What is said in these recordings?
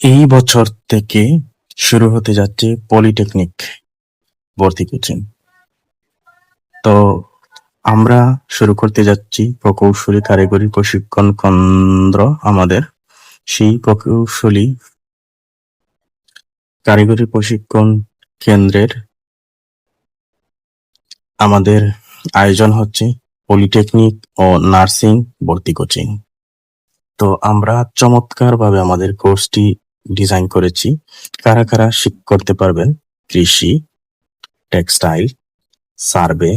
এই বছর থেকে শুরু হতে যাচ্ছে পলিটেকনিক ভর্তি কোচিং। তো আমরা শুরু করতে যাচ্ছি প্রকৌশলী কারিগরি প্রশিক্ষণ কেন্দ্র আমাদের। সেই প্রকৌশলী কারিগরি প্রশিক্ষণ কেন্দ্রের আমাদের আয়োজন হচ্ছে পলিটেকনিক ও নার্সিং ভর্তি কোচিং। তো আমরা চমৎকার ভাবে আমাদের কোর্সটি ডিজাইন করেছি। কারা কারা শিখ করতে পারবেন? কৃষি textile survey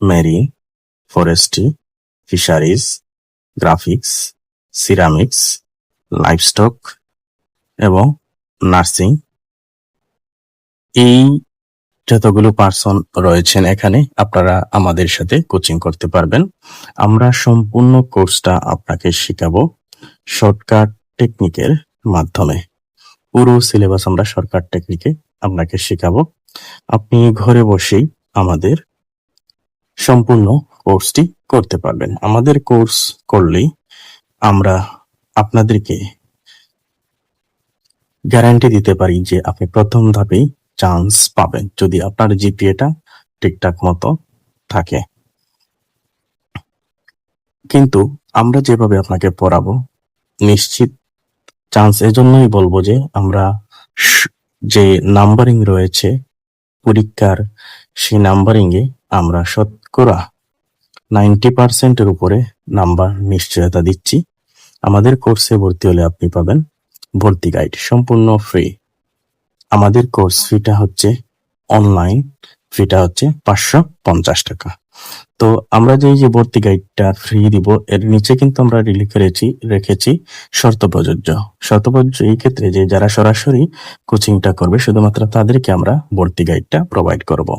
Mary forestry fisheries graphics ceramics livestock এবং নার্সিং এই যতগুলো পার্সন রয়েছেন এখানে, আপনারা আমাদের সাথে কোচিং করতে পারবেন। আমরা সম্পূর্ণ কোর্সটা আপনাকে শেখাবো শর্টকাট টেকনিকের মাধ্যমে। পুরো সিলেবাস আমরা শর্টকাট টেকনিকে আপনাকে শেখাবো। আপনি ঘরে বসেই আমাদের সম্পূর্ণ কোর্সটি করতে পারবেন। আমাদের কোর্স করলেই আমরা আপনাদেরকে গ্যারান্টি দিতে পারি যে আপনি প্রথম ধাপেই চান্স পাবেন, যদি আপনার জিপিএটা ঠিকঠাক মতো থাকে। কিন্তু আমরা যেভাবে আপনাকে পড়াবো, নিশ্চিত চান্স এজন্যই বলব যে আমরা যে নাম্বারিং রয়েছে, পরীক্ষার সেই নাম্বারিং এ আমরা শতকরা নাইনটি পার্সেন্টের উপরে নাম্বার নিশ্চয়তা দিচ্ছি। আমাদের কোর্সে ভর্তি হলে আপনি পাবেন ভর্তি গাইড সম্পূর্ণ ফ্রি আমাদের কোর্স ফিটা হচ্ছে অনলাইন ফিটা হচ্ছে পাঁচশো পঞ্চাশ টাকা। তো আমরা যে যে ভর্তি গাইডটা ফ্রি দিব, এর নিচে কিন্তু আমরা লিখে রেখেছি রেখেছি শর্ত প্রযোজ্য শর্ত প্রযোজ্য এই ক্ষেত্রে যে যারা সরাসরি কোচিংটা করবে, শুধুমাত্র তাদেরকে আমরা ভর্তি গাইডটা প্রোভাইড করব।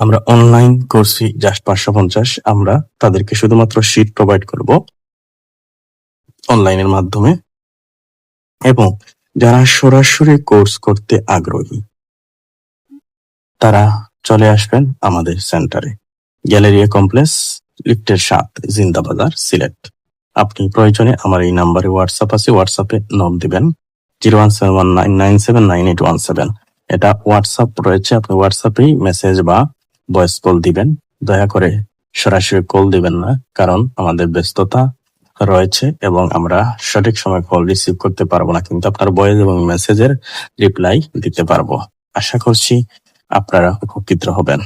আমরা অনলাইন কোর্স ফি জাস্ট পাঁচশো পঞ্চাশ আমরা তাদেরকে শুধুমাত্র শীট প্রোভাইড করব অনলাইনের মাধ্যমে। এবং যারা সরাসরি কোর্স করতে আগ্রহী, তারা চলে আসবেন আমাদের সেন্টারে গ্যালেরিয়া কমপ্লেক্স, লিফটের সাত, জিন্দাবাজার, সিলেট। আপনি প্রয়োজনে আমার এই নাম্বারে হোয়াটসঅ্যাপ আছে, হোয়াটসঅ্যাপে নক দিবেন। Zero one seven one nine nine seven nine eight one seven. এটা হোয়াটসঅ্যাপ রয়েছে, আপনি হোয়াটসঅ্যাপেই মেসেজ বা ভয়েস কল দিবেন। দয়া করে সরাসরি কল দিবেন না, কারণ আমাদের ব্যস্ততা রয়েছে এবং আমরা সঠিক সময় কল রিসিভ করতে পারব না, কিন্তু আপনার ভয়েস এবং মেসেজের রিপ্লাই দিতে পারব। আশা করছি আপনারা উপকৃত হবেন।